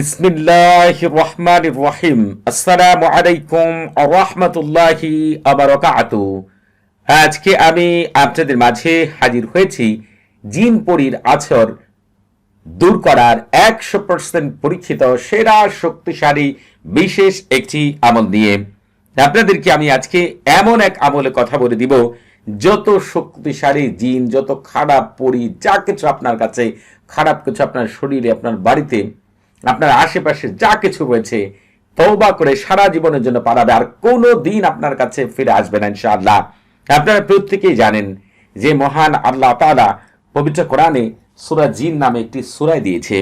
বিসমিল্লাহ রহমান রহিম। আসসালামু আলাইকুম রহমতুল্লাহি আবরকাতু আজকে আমি আপনাদের মাঝে হাজির হয়েছি জিন পরীর আছর দূর করার একশো পার্সেন্ট পরীক্ষিত, সেরা, শক্তিশালী, বিশেষ একটি আমল নিয়ে। আপনাদেরকে আমি আজকে এমন এক আমলে কথা বলে দিব, যত শক্তিশালী জিন, যত খারাপ পরি, যা কিছু আপনার কাছে, খারাপ কিছু আপনার শরীরে, আপনার বাড়িতে আপনার আশেপাশে যা কিছু রয়েছে তৌবা করে সারা জীবনের জন্য পালাবে আর কোনো দিন আপনার কাছে ফিরে আসবে না, ইনশাআল্লাহ। আপনারা প্রত্যেকেই জানেন যে মহান আল্লাহ তাআলা পবিত্র কোরআনে সুরা জিন নামে একটি সুরায় দিয়েছে।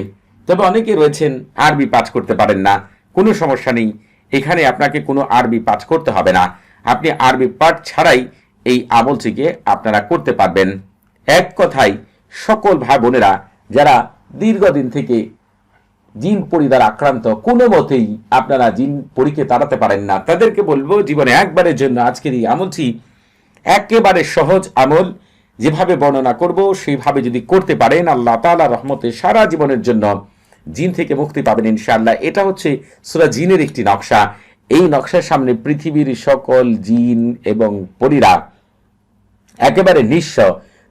তবে অনেকে রয়েছেন, আরবি পাঠ করতে পারেন না, কোনো সমস্যা নেই। এখানে আপনাকে কোনো আরবি পাঠ করতে হবে না। আপনি আরবি পাঠ ছাড়াই এই আমলটিকে আপনারা করতে পারবেন। এক কথায়, সকল ভাই বোনেরা, যারা দীর্ঘদিন থেকে জিন পরি দ্বারা আক্রান্ত, কোনো মতেই আপনারা জিন পরীকে তাড়াতে পারেন না। তাদেরকে বলব, জীবনে একবারের জন্য আজকের এই আমলটি একেবারে সহজ আমল। যেভাবে বর্ণনা করব সেইভাবে যদি করতে পারেন, আল্লাহ তাআলা রহমতে সারা জীবনের জন্য জিন থেকে মুক্তি পাবেন ইনশাআল্লাহ। এটা হচ্ছে সুরা জিনের একটি নকশা। এই নকশার সামনে পৃথিবীর সকল জিন এবং পরীরা একেবারে নিঃস্ব।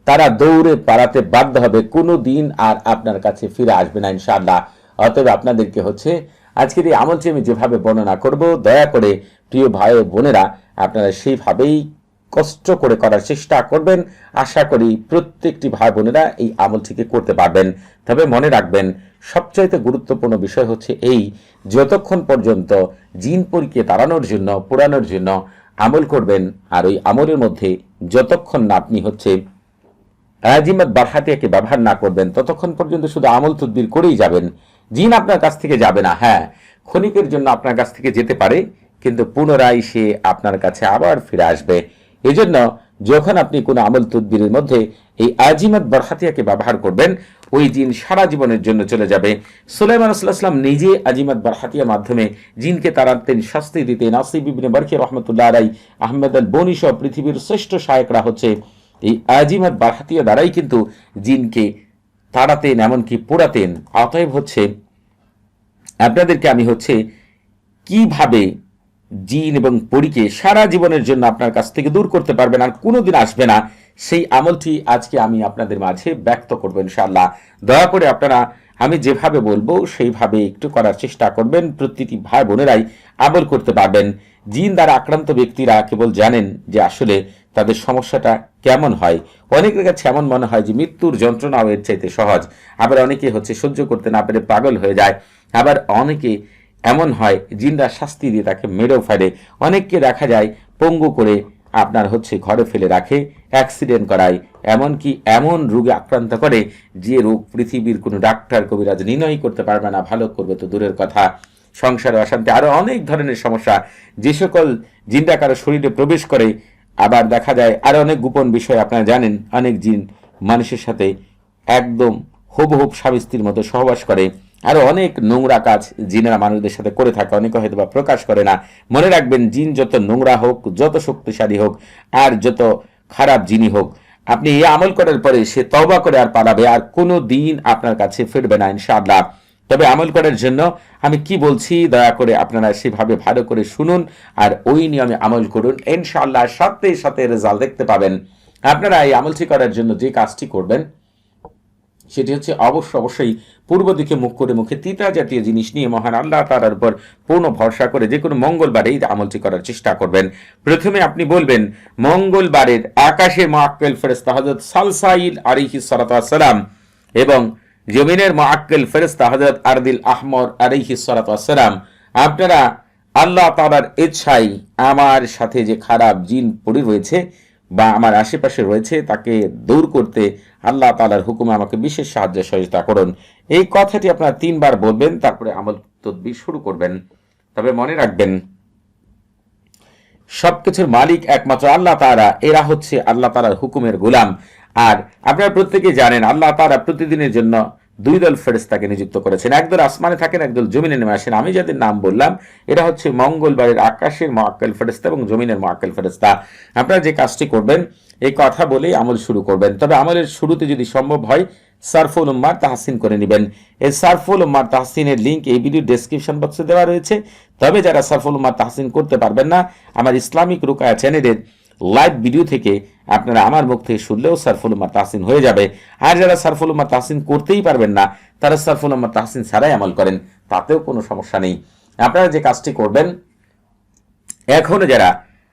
তারা দৌড়ে পাড়াতে বাধ্য হবে। কোনো দিন আর আপনার কাছে ফিরে আসবে না ইনশাআল্লাহ। অতএব আপনাদেরকে হচ্ছে আজকের এই আমলটি আমি যেভাবে বর্ণনা করব, দয়া করে প্রিয় ভাই ও বোনেরা, আপনারা সেইভাবেই কষ্ট করে করার চেষ্টা করবেন। আশা করি প্রত্যেকটি ভাই বোনেরা এই আমলটিকে করতে পারবেন। তবে মনে রাখবেন, সবচাইতে গুরুত্বপূর্ণ বিষয় হচ্ছে এই, যতক্ষণ পর্যন্ত জিন পরীকে তাড়ানোর জন্য, পোড়ানোর জন্য আমল করবেন, আর ওই আমলের মধ্যে যতক্ষণ না আপনি হচ্ছে আজিমত বারহাতিয়াকে ব্যবহার না করবেন, ততক্ষণ পর্যন্ত শুধু আমল তদবির করেই যাবেন। জিন আপনার কাছ থেকে যাবে না হ্যাঁ ক্ষণিকের জন্য আপনার কাছ থেকে যেতে পারে, কিন্তু পুনরায় সে আপনার কাছে আবার ফিরে আসবে। এজন্য যখন আপনি কোনো আমল তদবিরের মধ্যে এই আজিমত বরহাতিয়াকে ব্যবহার করবেন, ওই জিন সারা জীবনের জন্য চলে যাবে। সুলাইমান নিজে আজিমত বরহাতিয়া মাধ্যমে জিনকে তাড়াতেন শাস্তি দিতেন আসিব ইবনে বরখি রহমতুল্লাহ আলাই আহমেদ আল বনি সহ পৃথিবীর শ্রেষ্ঠ সহায়করা হচ্ছে এই আজিমত বরহাতিয়া দ্বারাই কিন্তু জিনকে তাড়াতেন, এমনকি পোড়াতেন। অতএব হচ্ছে আপনাদেরকে আমি হচ্ছে কীভাবে জিন এবং পরীকে সারা জীবনের জন্য আপনার কাছ থেকে দূর করতে পারবেন আর কোনোদিন আসবে না, সেই আমলটি আজকে আমি আপনাদের মাঝে ব্যক্ত করব ইনশাআল্লাহ। দয়া করে আপনারা, আমি যেভাবে বলব সেইভাবে একটু করার চেষ্টা করবেন। প্রতিটি ভাই বোনেরাই আমল করতে পারবেন। জিন দ্বারা আক্রান্ত ব্যক্তিরা কেবল জানেন যে আসলে তাদের সমস্যাটা কেমন হয়? অনেকের কাছে এমন মনে হয় যে মৃত্যুর যন্ত্রণাও এর চাইতে সহজ। আবার অনেকে হচ্ছে সহ্য করতে না পেরে পাগল হয়ে যায়। আবার অনেকে এমন হয়, জিনরা শাস্তি দিয়ে তাকে মেরেও ফেলে। অনেককে দেখা যায় পঙ্গু করে আপনার হচ্ছে ঘরে ফেলে রাখে অ্যাক্সিডেন্ট করায়। এমনকি এমন রোগে আক্রান্ত করে যে রোগ পৃথিবীর কোনো ডাক্তার, কবিরাজ নির্ণয় করতে পারবে না, ভালো করবে তো দূরের কথা। সংসারে অশান্তি আরও অনেক ধরনের সমস্যা। যে সকল জিনরা কারও শরীরে প্রবেশ করে আবার দেখা যায় আরও অনেক গোপন বিষয় আপনারা জানেন, অনেক জিন মানুষের সাথে একদম হুবহুব স্বামী স্ত্রীর মতো সহবাস করে। আরও অনেক নোংরা কাজ জিনেরা মানুষদের সাথে করে থাকে, অনেকে হয়তো বা প্রকাশ করে না। মনে রাখবেন, জিন যত নোংরা হোক, যত শক্তিশালী হোক, আর যত খারাপ জিনি হোক, আপনি এই আমল করার পরে সে তবা করে আর পালাবে, আর কোনো দিন আপনার কাছে ফিরবে না, ইনশাআল্লাহ। তবে আমল করার জন্য আমি কি বলছি, দয়া করে আপনারা সেভাবে ভালো করে শুনুন আর ওই নিয়মে আমল করুন। ইনশাআল্লাহ সাথে সাথে রেজাল্ট দেখতে পাবেন। আপনারা এই আমলটি করার জন্য যে কাজটি করবেন, সেটি হচ্ছে অবশ্য অবশ্যই পূর্ব দিকে মুখ করে মুখে তিতা জাতীয় জিনিস নিয়ে মহান আল্লাহ তালার উপর পূর্ণ ভরসা করে যে কোনো মঙ্গলবারে এই আমলটি করার চেষ্টা করবেন। প্রথমে আপনি বলবেন, মঙ্গলবারের আকাশে মাক্কেল ফেরেস্তা হজরত সালসাইল আলিহি সালাম এবং জমিনের মাক্কেল ফেরেস্তা হজরত আরদিল আহমর আলিহি সালাম আপনারা আল্লাহ তালার ইচ্ছাই আমার সাথে যে খারাপ জিন পড়ে রয়েছে বা আমার আশেপাশে রয়েছে, তাকে দূর করতে আল্লাহ তালার হুকুমে আমাকে বিশেষ সাহায্য সহযোগিতা করুন। এই কথাটি আপনারা তিনবার বলবেন, তারপরে আমল তদবির শুরু করবেন। তবে মনে রাখবেন, সবকিছুর মালিক একমাত্র আল্লাহ তারা এরা হচ্ছে আল্লাহ তালার হুকুমের গোলাম। আর আপনারা প্রত্যেকে জানেন, আল্লাহ তারা প্রতিদিনের জন্য দুই দল ফেরেস্তাকে নিযুক্ত করেছেন। একদল আসমানে থাকেন একদল জমিনে নেমে আসেন। আমি যাদের নাম বললাম এটা হচ্ছে মঙ্গলবারের আকাশের মোয়াক্কেল ফেরেস্তা এবং জমিনের মোয়াক্কেল ফেরেস্তা আপনারা যে কাজটি করবেন, এই কথা বলেই আমল শুরু করবেন। তবে আমলের শুরুতে যদি সম্ভব হয়, সারফুল উম্মার তাহসিন করে নেবেন। এই সারফুল উম্মার তাহসিনের লিঙ্ক এই ভিডিও ডেসক্রিপশন বক্সে দেওয়া রয়েছে। তবে যারা সারফুল উম্মার তাহসিন করতে পারবেন না, আমার ইসলামিক রুকায়া চ্যানেলের লাইভ ভিডিও থেকে আপনারা আমার মুখ থেকে শুনলেও সারফুল তাহসিন হয়ে যাবে। আর যারা সারফুল তাহসিন করতেই পারবেন না, তারা সারফুল তাহসিন ছাড়াই আমল করেন, তাতেও কোনো সমস্যা নেই। আপনারা যে কাজটি করবেন, এখনও যারা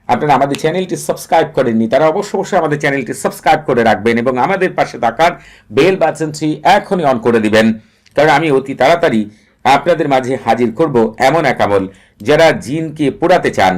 আপনারা আমাদের চ্যানেলটি সাবস্ক্রাইব করেননি, তারা অবশ্য অবশ্যই আমাদের চ্যানেলটি সাবস্ক্রাইব করে রাখবেন এবং আমাদের পাশে থাকার বেল বাটনটি এখনই অন করে দিবেন, কারণ আমি অতি তাড়াতাড়ি আপনাদের মাঝে হাজির করব এমন এক আমল যারা জিনকে পোড়াতে চান।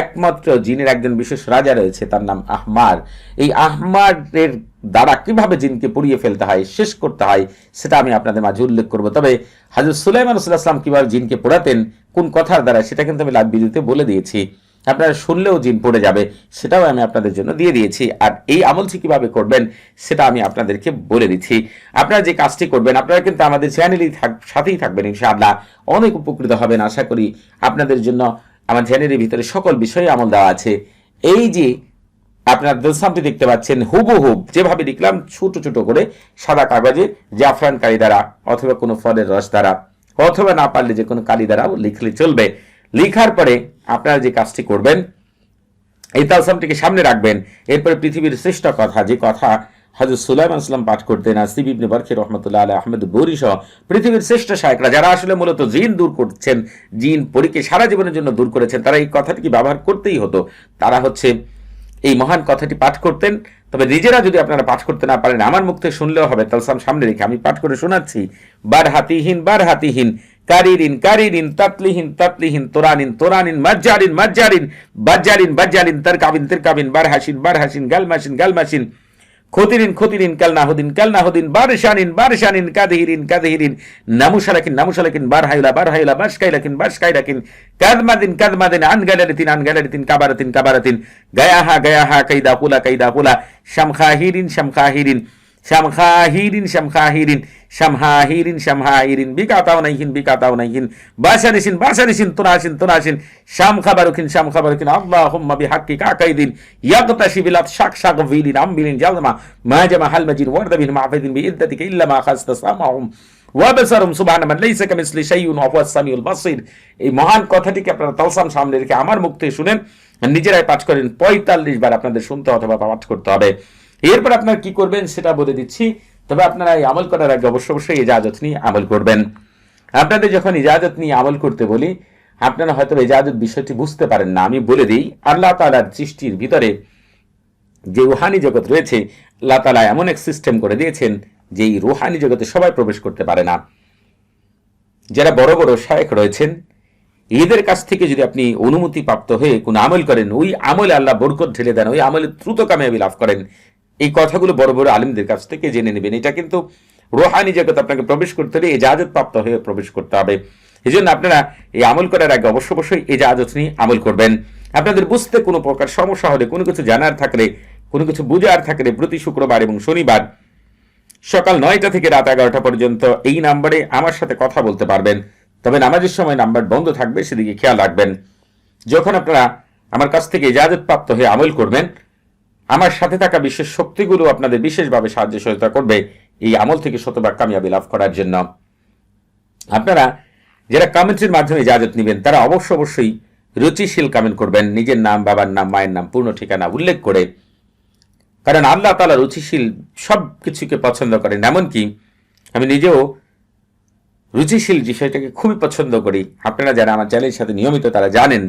একমাত্র জিনের একজন বিশেষ রাজা রয়েছে, তার নাম আহমার। এই আহমারের দ্বারা কীভাবে জিনকে পুড়িয়ে ফেলতে হয়, শেষ করতে হয়, সেটা আমি আপনাদের মাঝে উল্লেখ করব। তবে হাজর সুলাইমান রসুল্লাহাম কীভাবে জিনকে পোড়াতেন, কোন কথার দ্বারা, সেটা কিন্তু আমি লাভ ভিডিওতে বলে দিয়েছি। আপনারা শুনলেও জিন পড়ে যাবে, সেটাও আমি আপনাদের জন্য দিয়ে দিয়েছি। আর এই আমলটি কীভাবে করবেন, সেটা আমি আপনাদেরকে বলে দিচ্ছি। আপনারা যে কাজটি করবেন, আপনারা কিন্তু আমাদের চ্যানেলেই সাথেই থাকবেন, ইনশাআল্লাহ। অনেক উপকৃত হবেন, আশা করি আপনাদের জন্য আমার চ্যানেলের ভিতরে সকল বিষয়ে আমল দেওয়া আছে। এই যে আপনার দোলসামটি দেখতে পাচ্ছেন হুবহুব যেভাবে লিখলাম ছোট ছোট করে সাদা কাগজে জাফরান কালি দ্বারা অথবা কোনো ফলের রস দ্বারা, অথবা না পারলে যে কোনো কালি দ্বারাও লিখলে চলবে। লিখার পরে আপনারা যে কাজটি করবেন, এই তালসামটিকে সামনে রাখবেন। এরপরে পৃথিবীর শ্রেষ্ঠ কথা, যে কথা হজরত সুলাইমান পাঠ করতেন আসিব ইবনে বরখি রহমতুল্লাহ আলহ আহমেদ বৌরি সহ পৃথিবীর শ্রেষ্ঠ শায়করা যারা আসলে মূলত জিন দূর করছেন, জিন পরীকে সারা জীবনের জন্য দূর করেছেন, তারা এই কথাটিকে ব্যবহার করতেই হতো? তারা হচ্ছে এই মহান কথাটি পাঠ করতেন। তবে নিজেরা যদি আপনারা পাঠ করতে না পারেন, আমার মুখ থেকে শুনলেও হবে। তালসাম সামনে রেখে আমি পাঠ করে শোনাচ্ছি। বার হাতিহীন বার হাতিহীন কারিরিন কারিরিন, তাতলিহীন তাতলিহীন, তোরানিন তোরানিন, মজ্জারিন মজ্জারিন, বাজ্জারিন বাজ্জারিন, তারকাবিন, তিরকাবিন বার হাসিন বার হাসিন গালমাসিন গালমাসিন। খতিরিন ক্ষতিরিন কাল নাহদিন কাল নাহদিন বারশানিন বারশানিন, কাদহিরিন কাদহিরিন, নামুশালাকিন নামুশালাকিন বার হাইলা বার হাইলা বাস কাইলাকিন বাস কাইলাকিন কাদমাদিন কাদমাদিন আন আনগালারিতিন আন গালারিতিন কাবারাতিন কাবারাতিন, গায়াহা গায়াহা, কাইদা কুলা কাইদা কুলা শামখাহিরিন শামখাহিরিন শামখাহিরিন শামখাহিরিন, শামহাহিরিন শামহাহিরিন বিকাতাও নাইহিন বিকাতাও নাইহিন বাসারিসিন বাসারিসিন তুনাসিন তুনাসিন শাম খাবারুকিন শাম খাবারুকিন আল্লাহুম্মা বিহাক্কি কাকাইদিন ইয়াগতাশি বিলাত শাক শাক ভিলিন আমবিলিন, জালমা মা জামা হাল মাজির ওয়ারদা বিন মাহফিদিন বিইদ্দাতিকা ইল্লা মা খাসতা সামাহুম ওয়াবসারুম সুবহানা মান লাইসা কামিসলি শাইউন, ওয়া হুয়াস সামিউল বাসির। এই মহান কথাটিকে আপনারা তালসাম সামনে রেখে আমার মুখ থেকে শুনেন, নিজেরাই পাঠ করেন, পঁয়তাল্লিশ বার আপনাদের শুনতে অথবা পাঠ করতে হবে। এরপর আপনারা কি করবেন সেটা বলে দিচ্ছি। তবে আপনারা এই আমল করার আগে অবশ্য অবশ্যই ইজাজত নিয়ে আমল করবেন। আপনাদের যখন ইজাজত নিয়ে আমল করতে বলি, আপনারা হয়তো ইজাজত বিষয়টি বুঝতে পারেন না, আমি বলে দিই, আল্লাহ তালার সৃষ্টির ভিতরে যে রুহানি জগৎ রয়েছে, আল্লাহ তালা এমন এক সিস্টেম করে দিয়েছেন, যে এই রুহানি জগতে সবাই প্রবেশ করতে পারে না। যারা বড় বড় শায়ক রয়েছেন, এদের কাছ থেকে যদি আপনি অনুমতি প্রাপ্ত হয়ে কোনো আমল করেন, ওই আমলে আল্লাহ বরকত ঢেলে দেন, ওই আমলে দ্রুত কামিয়াবি লাভ করেন এই কথাগুলো বড় বড় আলিমদের কাছ থেকে জেনে নেবেন। এটা কিন্তু রোহানি জগৎ আপনাকে প্রবেশ করতে হলে এজাজত প্রাপ্ত হয়ে প্রবেশ করতে হবে। এই জন্য আপনারা এই আমল করার আগে অবশ্য অবশ্যই এজাজত নিয়ে আমল করবেন। আপনাদের বুঝতে কোনো প্রকার সমস্যা হলে, কোনো কিছু জানার থাকলে, কোনো কিছু বুঝার থাকলে প্রতি শুক্রবার এবং শনিবার সকাল নয়টা থেকে রাত এগারোটা পর্যন্ত এই নাম্বারে আমার সাথে কথা বলতে পারবেন। তবে নামাজের সময় নাম্বার বন্ধ থাকবে, সেদিকে খেয়াল রাখবেন। যখন আপনারা আমার কাছ থেকে ইজাজত প্রাপ্ত হয়ে আমল করবেন আমার সাথে থাকা বিশেষ শক্তিগুলো আপনাদের বিশেষভাবে সাহায্য সহায়তা করবে। এই আমল থেকে শতভাগ কামিয়াবি লাভ করার জন্য। আপনারা যারা কমেন্টের মাধ্যমে ইজাজত নেবেন, তারা অবশ্য অবশ্যই রুচিশীল কমেন্ট করবেন। নিজের নাম, বাবার নাম, মায়ের নাম, পূর্ণ ঠিকানা উল্লেখ করে। কারণ আল্লাহ তালা রুচিশীল সব কিছুকে পছন্দ করেন। এমনকি আমি নিজেও রুচিশীল বিষয়টাকে খুবই পছন্দ করি। আপনারা যারা আমার চ্যানেলের সাথে নিয়মিত তারা জানেন।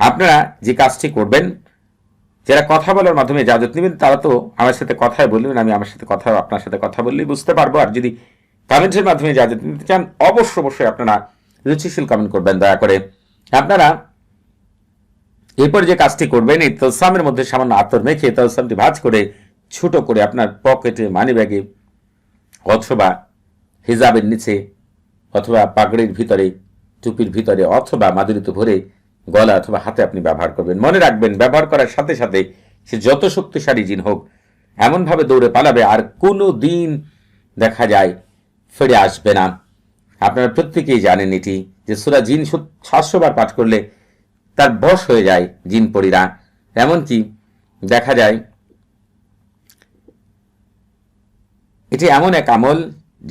আপনারা যে কাজটি করবেন যারা কথা বলার মাধ্যমে ইজাজত নেবেন, তারা তো আমার সাথে কথাই বলবেন, আমি আমার সাথে কথা, আপনার সাথে কথা বললেই বুঝতে পারব। আর যদি কমেন্টের মাধ্যমে ইজাজত নিতে চান অবশ্য অবশ্যই আপনারা রুচিশীল কমেন্ট করবেন, দয়া করে। আপনারা এরপর যে কাজটি করবেন, এই তলসামের মধ্যে সামান্য আতর মেখে তলসামটি ভাজ করে, ছোট করে আপনার পকেটে মানি ব্যাগে অথবা হিজাবের নিচে অথবা পাগড়ির ভিতরে, টুপির ভিতরে অথবা মাদুরিতে ভরে গলা অথবা হাতে আপনি ব্যবহার করবেন। মনে রাখবেন, ব্যবহার করার সাথে সাথে সে যত শক্তিশালী জিন হোক, এমনভাবে দৌড়ে পালাবে, আর কোনো দিন দেখা যায় ফিরে আসবে না। আপনারা প্রত্যেকেই জানেন এটি, যে সুরা জিন সাতশো বার পাঠ করলে তার বশ হয়ে যায় জিন পরীরা। এমনকি দেখা যায়, এটি এমন এক আমল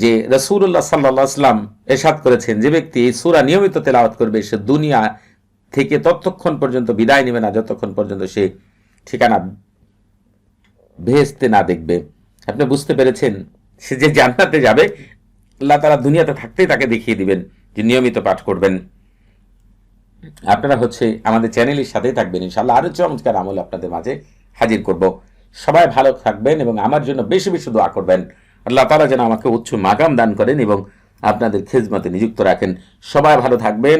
যে রসুল্লাহ সাল্লাহ আসলাম এরশাদ করেছেন। যে ব্যক্তি এই সুরা নিয়মিত তেলাওয়াত করবে, সে দুনিয়া থেকে ততক্ষণ পর্যন্ত, বিদায় নেবে না, যতক্ষণ পর্যন্ত সে ঠিকানা ভেস্তে না দেখবে। আপনি বুঝতে পেরেছেন? সে যে জান্নাতে যাবে, আল্লাহ তারা দুনিয়াতে থাকতেই তাকে দেখিয়ে দিবেন যে নিয়মিত পাঠ করবেন। আপনারা হচ্ছে আমাদের চ্যানেলের সাথেই থাকবেন। ইনশাল্লাহ আরও চমৎকার আমল আপনাদের মাঝে হাজির করব। সবাই ভালো থাকবেন এবং আমার জন্য বেশি বেশি দোয়া করবেন। আল্লাহ তালা যেন আমাকে উচ্চ মাকাম দান করেন এবং আপনাদের খেজমতে নিযুক্ত রাখেন। সবাই ভালো থাকবেন।